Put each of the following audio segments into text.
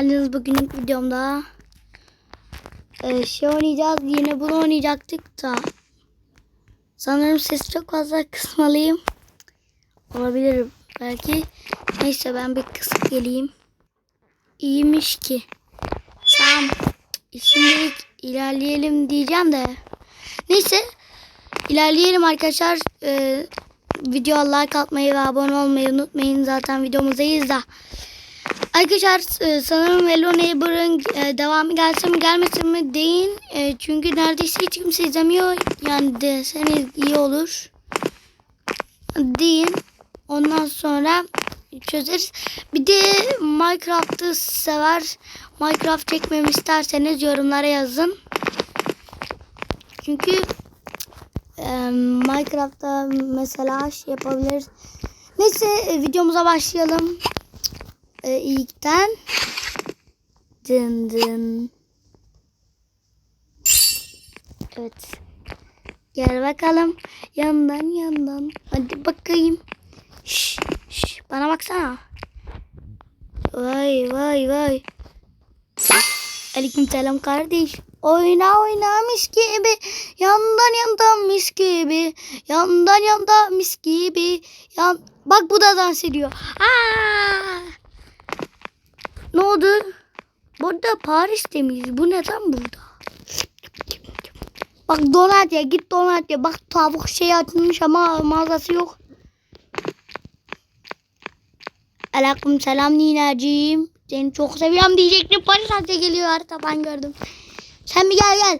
geldiniz bugünlük videomda. Ee, şey oynayacağız. Yine bunu oynayacaktık da. Sanırım sesi çok fazla kısmalıyım. Olabilir belki. Neyse ben bir kısıp geleyim. İyiymiş ki. Tamam. Şimdilik ilerleyelim diyeceğim de. Neyse. İlerleyelim arkadaşlar. Ee, video like atmayı ve abone olmayı unutmayın. Zaten videomuzdayız da. Arkadaşlar e, sanırım Hello Neighbor'ın e, devamı gelsin mi gelmesin mi deyin. E, çünkü neredeyse hiç kimse izlemiyor. Yani deseniz iyi olur. Deyin. Ondan sonra çözeriz. Bir de Minecraft'ı sever. Minecraft çekmemi isterseniz yorumlara yazın. Çünkü e, Minecraft'ta mesela şey yapabiliriz. Neyse videomuza başlayalım. E, ilkten dın dın. Evet. Gel bakalım. Yandan yandan. Hadi bakayım. Şş, şş, bana baksana. Vay vay vay. Aleyküm selam kardeş. Oyna oyna mis gibi. Yandan yandan mis gibi. Yandan yandan mis gibi. Yan... Bak bu da dans ediyor. Aa! Ne oldu? Burada Paris'te miyiz? Bu neden burada? Bak donat ya git donat ya. Bak tavuk şey açılmış ama mağazası yok. Aleyküm selam Nineciğim. Seni çok seviyorum diyecektim. Paris hatta geliyor harita ben gördüm. Sen bir gel gel.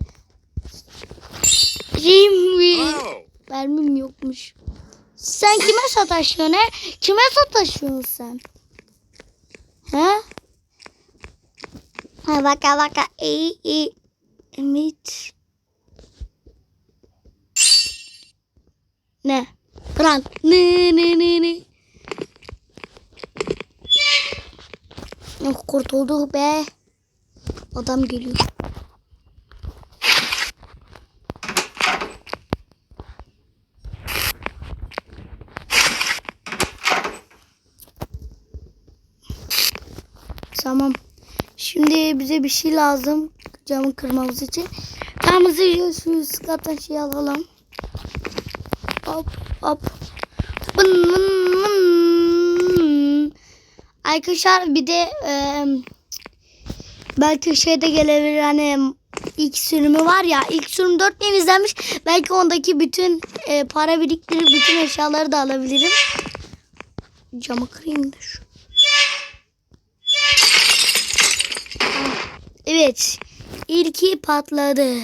Şimdi mermim yokmuş. Sen kime sataşıyorsun he? Kime sataşıyorsun sen? He? Ha baka baka iyi iyi. Evet. Ne? Kral. Ne ne ne ne. Kurtulduk be. Adam geliyor. Tamam. Şimdi bize bir şey lazım. Camı kırmamız için. Camımızı şu üst kattan şey alalım. Hop hop. Bın bın bın. Arkadaşlar bir de e, belki şeyde gelebilir hani ilk sürümü var ya ilk sürüm 4 bin izlenmiş. Belki ondaki bütün e, para biriktirip bütün eşyaları da alabilirim. Camı kırayım da şu. Evet. İlki patladı.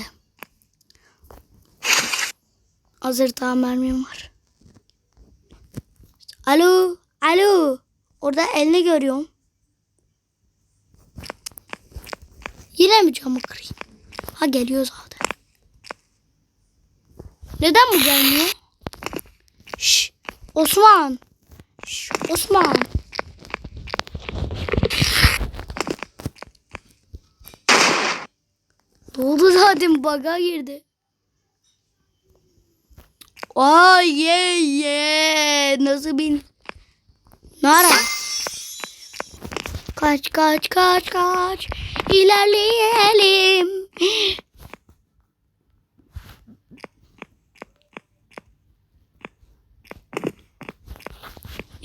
Hazır tam mermim var. Alo. Alo. Orada elini görüyorum. Yine mi camı kırayım? Ha geliyor zaten. Neden bu gelmiyor? Şş, Osman. Şş, Osman. Doldu zaten baga girdi. Ay ye ye. Nasıl bin? Nara. Kaç kaç kaç kaç. İlerleyelim.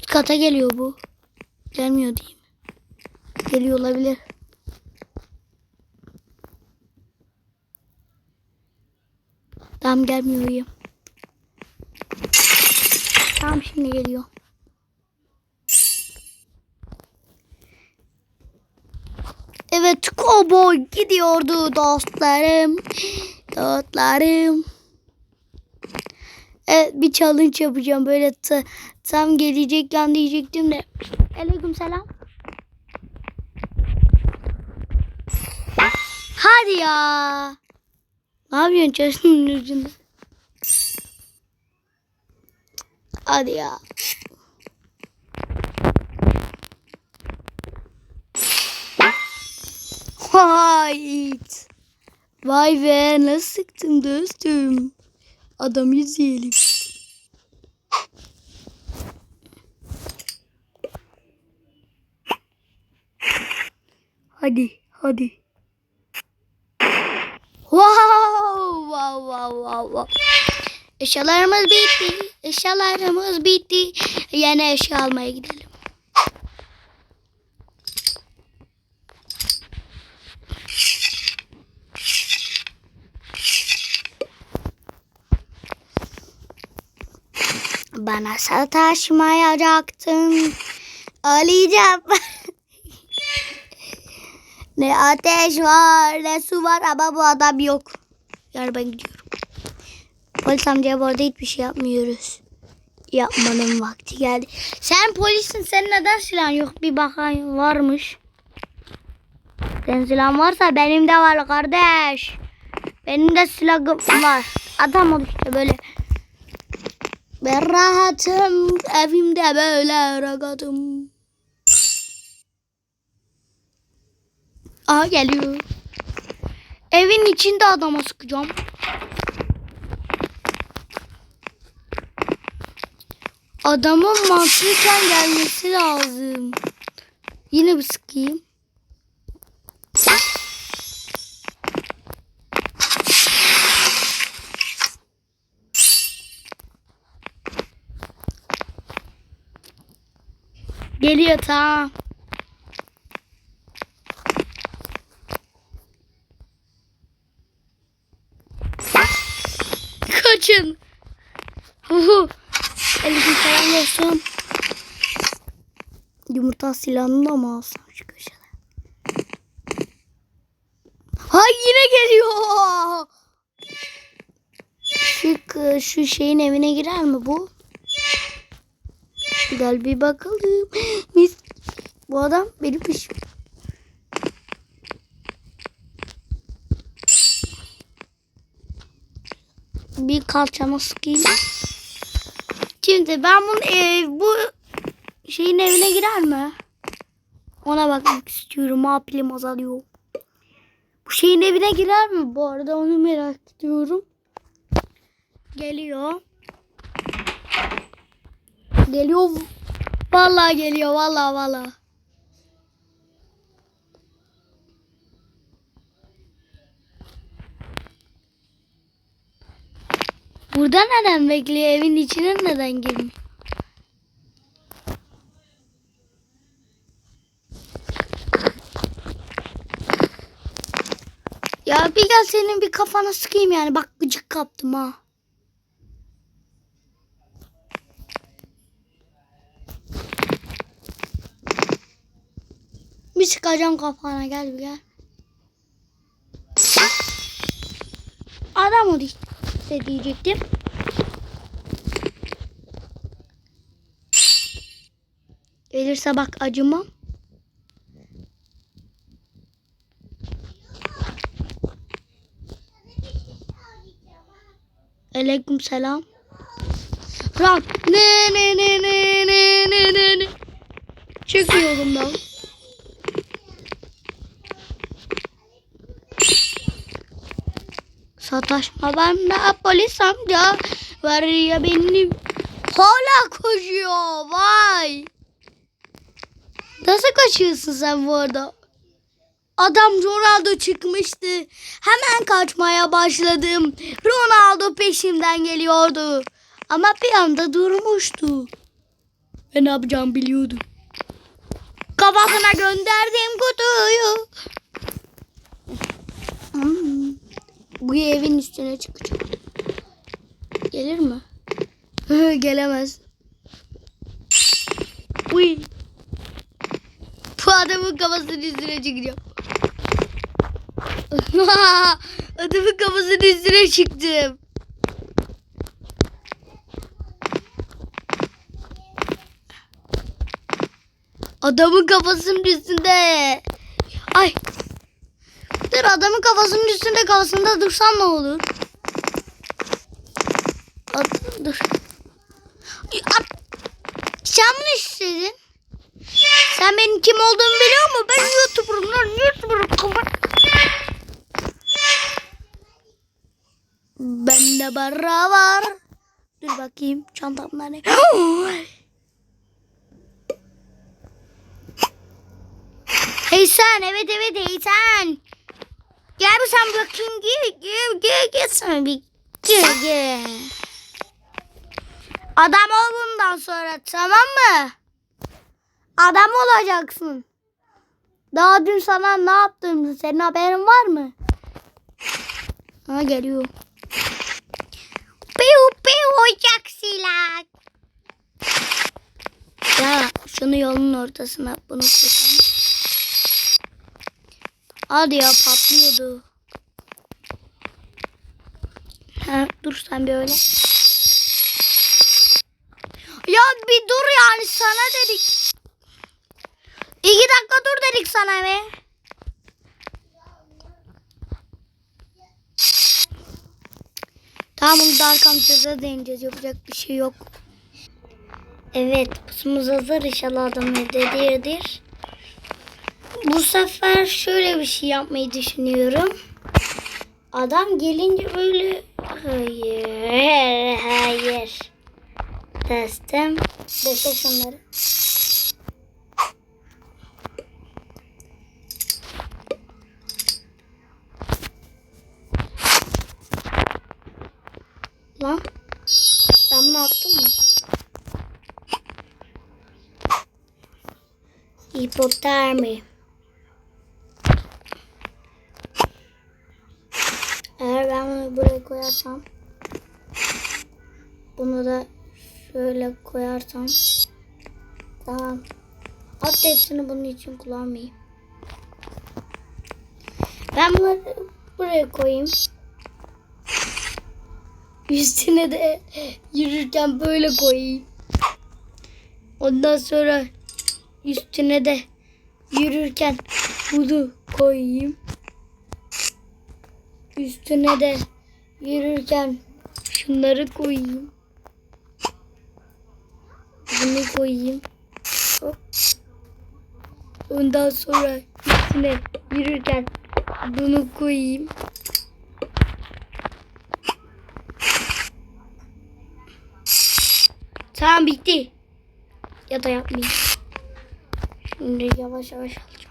Kata geliyor bu. Gelmiyor mi? Geliyor olabilir. Tamam gelmiyor iyi. Tamam şimdi geliyor. Evet kovboy gidiyordu dostlarım. Dostlarım. Evet bir challenge yapacağım. Böyle ta- tam gelecek yan diyecektim de. Aleyküm selam. Hadi ya. Ne yapıyorsun çarşının ucunda? Hadi ya. Hayt. Vay be nasıl sıktım dostum. Adam izleyelim. Hadi hadi. Wow, wow, wow, wow, wow. Eşyalarımız bitti. Eşyalarımız bitti. Yeni eşya almaya gidelim. Bana sataşmayacaktın. Alacağım. ne ateş var ne su var ama bu adam yok. Yani ben gidiyorum. Polis amcaya bu arada hiçbir şey yapmıyoruz. Yapmanın vakti geldi. Sen polisin sen neden silahın yok? Bir bakayım varmış. Senin silahın varsa benim de var kardeş. Benim de silahım var. Adam ol işte böyle. Ben rahatım evimde böyle rahatım. Aha geliyor. Evin içinde adama sıkacağım. Adamın mantıken gelmesi lazım. Yine bir sıkayım. Geliyor tamam. Huhu. Aleyküm selam dostum. Yumurta silahını da mı alsam şu köşede? Ha yine geliyor. Şu, şu şeyin evine girer mi bu? Gel bir bakalım. Mis. Bu adam benim peşim. Bir kalçama sıkayım. Şimdi ben bunun ev, bu şeyin evine girer mi? Ona bakmak istiyorum. Apilim azalıyor. Bu şeyin evine girer mi? Bu arada onu merak ediyorum. Geliyor. Geliyor. Vallahi geliyor. Vallahi vallahi. Burada neden bekliyor? Evin içine neden girmiyor? Ya bir gel senin bir kafana sıkayım yani. Bak gıcık kaptım ha. Bir sıkacağım kafana gel bir gel. Adam ol işte diyecektim. Gelirse bak acımam. Aleyküm selam. Bırak. Ne ne ne ne ne ne ne ne. Çıkıyorum ben. Sataşma benimle polis amca. Var ya benim. Hala koşuyor. Vay. Nasıl kaçıyorsun sen bu arada? Adam Ronaldo çıkmıştı. Hemen kaçmaya başladım. Ronaldo peşimden geliyordu. Ama bir anda durmuştu. Ben ne yapacağımı biliyordum. Kafasına gönderdim kutuyu. Hmm. Bu evin üstüne çıkacağım. Gelir mi? Gelemez. Uy. Bu adamın kafasının üstüne çıkacağım. adamın kafasının üstüne çıktım. Adamın kafasının üstünde. Ay. Dur adamın kafasının üstünde kafasında dursan ne olur? Ad, dur. At. Sen bunu istedin. Sen benim kim olduğumu biliyor musun? Ben YouTuber'ım lan YouTuber'ım. Bende barra var. Dur bakayım çantamda ne? Eysen evet evet Eysen. Gel bir sen bakayım gel gel gel gel sana bir gel gel. Adam ol bundan sonra tamam mı? Adam olacaksın. Daha dün sana ne yaptım? Senin haberin var mı? Ha geliyor. Piu piu uçak silah. Ya şunu yolun ortasına bunu koysam. Hadi ya patlıyordu. Ha, dur sen bir öyle. Ya bir dur yani sana dedik. İki dakika dur dedik sana be. Tamam bunu Dark Amca'da deneyeceğiz. Yapacak bir şey yok. Evet pusumuz hazır. İnşallah adam evdedir. Bu sefer şöyle bir şey yapmayı düşünüyorum. Adam gelince böyle hayır hayır. Testim. Bekle şunları. Lan. Ben bunu attım mı? Hipotermi. Eğer ben bunu buraya koyarsam bunu da şöyle koyarsam tamam. Hatta hepsini bunun için kullanmayayım. Ben bunları buraya koyayım. Üstüne de yürürken böyle koyayım. Ondan sonra üstüne de yürürken bunu koyayım. Üstüne de yürürken şunları koyayım. Bunu koyayım. Hop. Ondan sonra üstüne yürürken bunu koyayım. Tamam bitti. Ya da yapmayayım. Şimdi yavaş yavaş alacağım.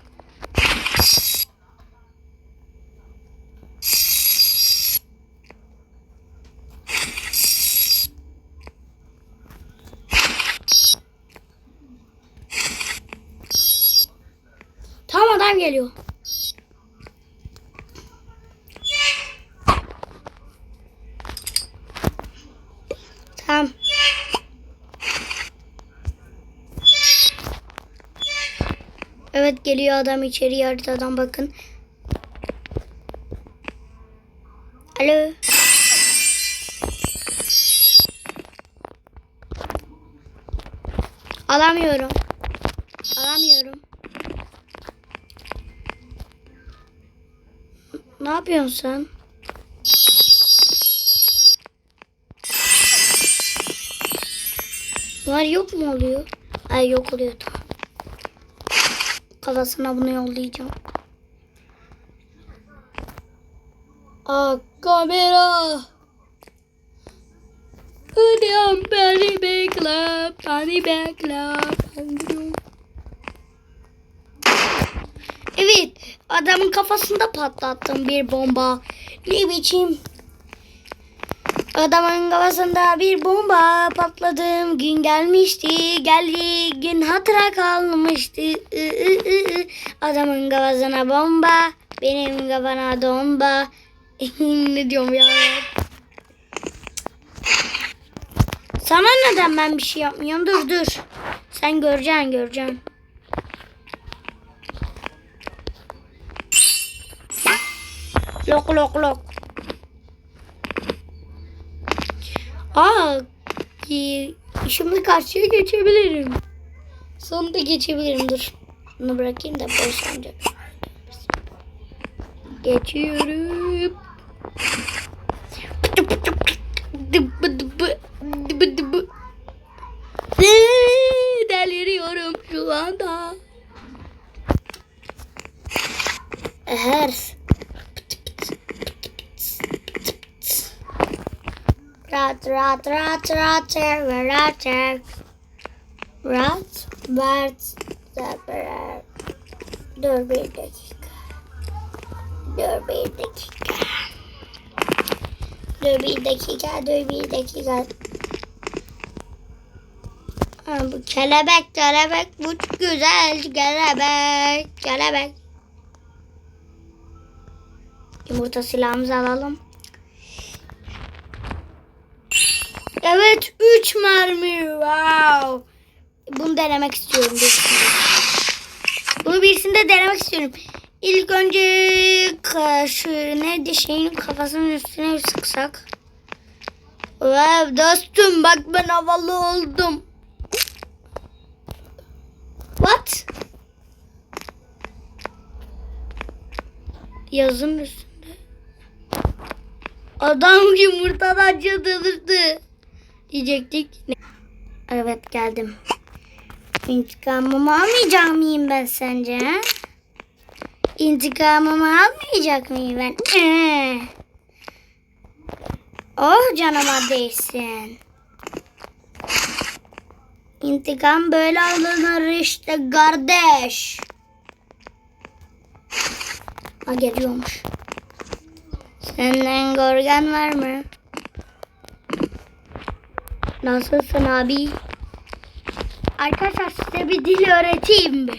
Tamam adam geliyor. Tamam. Evet geliyor adam içeri haritadan bakın. Alo. Alamıyorum. Alamıyorum. Ne yapıyorsun sen? Bunlar yok mu oluyor? Ay yok oluyor Kafasına bunu yollayacağım. Aa kamera. Hadi beni bekle, beni bekle. Evet, adamın kafasında patlattım bir bomba. Ne biçim? Adamın kafasında bir bomba patladım. Gün gelmişti, geldi. Gün hatıra kalmıştı. I, ı, ı, ı. Adamın kafasına bomba, benim kafana domba. ne diyorum ya? Sana neden ben bir şey yapmıyorum? Dur dur. Sen göreceksin göreceksin. Lok lok lok. Aa, iyi. şimdi karşıya geçebilirim. Sonunda geçebilirim. Dur. Bunu bırakayım da boşanacak. Geçiyorum. Deliriyorum şu anda. Her. Rat rat rat rat rat rat rat Dur bir dakika. Dur bir dakika. Dur bir dakika, dur bir dakika. Ha, bu kelebek, kelebek, bu güzel kelebek, kelebek. Yumurta silahımızı alalım. Evet 3 mermi. Wow. Bunu denemek istiyorum birisinde. Bunu birisinde denemek istiyorum. İlk önce karşı neydi şeyin kafasının üstüne sıksak. Wow dostum bak ben havalı oldum. What? Yazın üstünde. Adam yumurtadan çıldırdı. Diyecektik. Evet geldim. İntikamımı almayacak mıyım ben sence? he? İntikamımı almayacak mıyım ben? Ee. Oh canıma değsin. İntikam böyle alınır işte kardeş. Ha geliyormuş. Senden gorgan var mı? Nasılsın abi? Arkadaşlar size bir dil öğreteyim mi?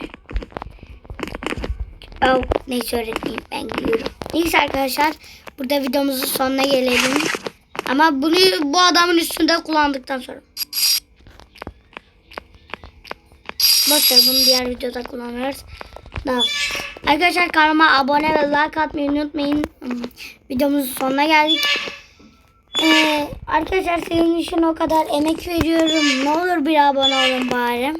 Oh, neyse öğretmeyeyim ben gidiyorum. Neyse arkadaşlar burada videomuzun sonuna gelelim. Ama bunu bu adamın üstünde kullandıktan sonra. Boşver bunu diğer videoda kullanırız. Tamam. Arkadaşlar kanalıma abone ve like atmayı unutmayın. Hmm, Videomuzun sonuna geldik. Ee, arkadaşlar senin için o kadar emek veriyorum. Ne olur bir abone olun bari.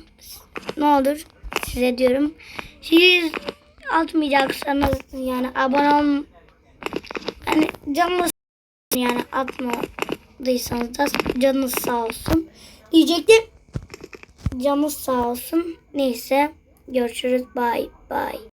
Ne olur size diyorum. Siz atmayacaksanız yani abone ol yani canınız yani atmadıysanız da canınız sağ olsun. Diyecektim. Canınız sağ olsun. Neyse görüşürüz. Bye bye.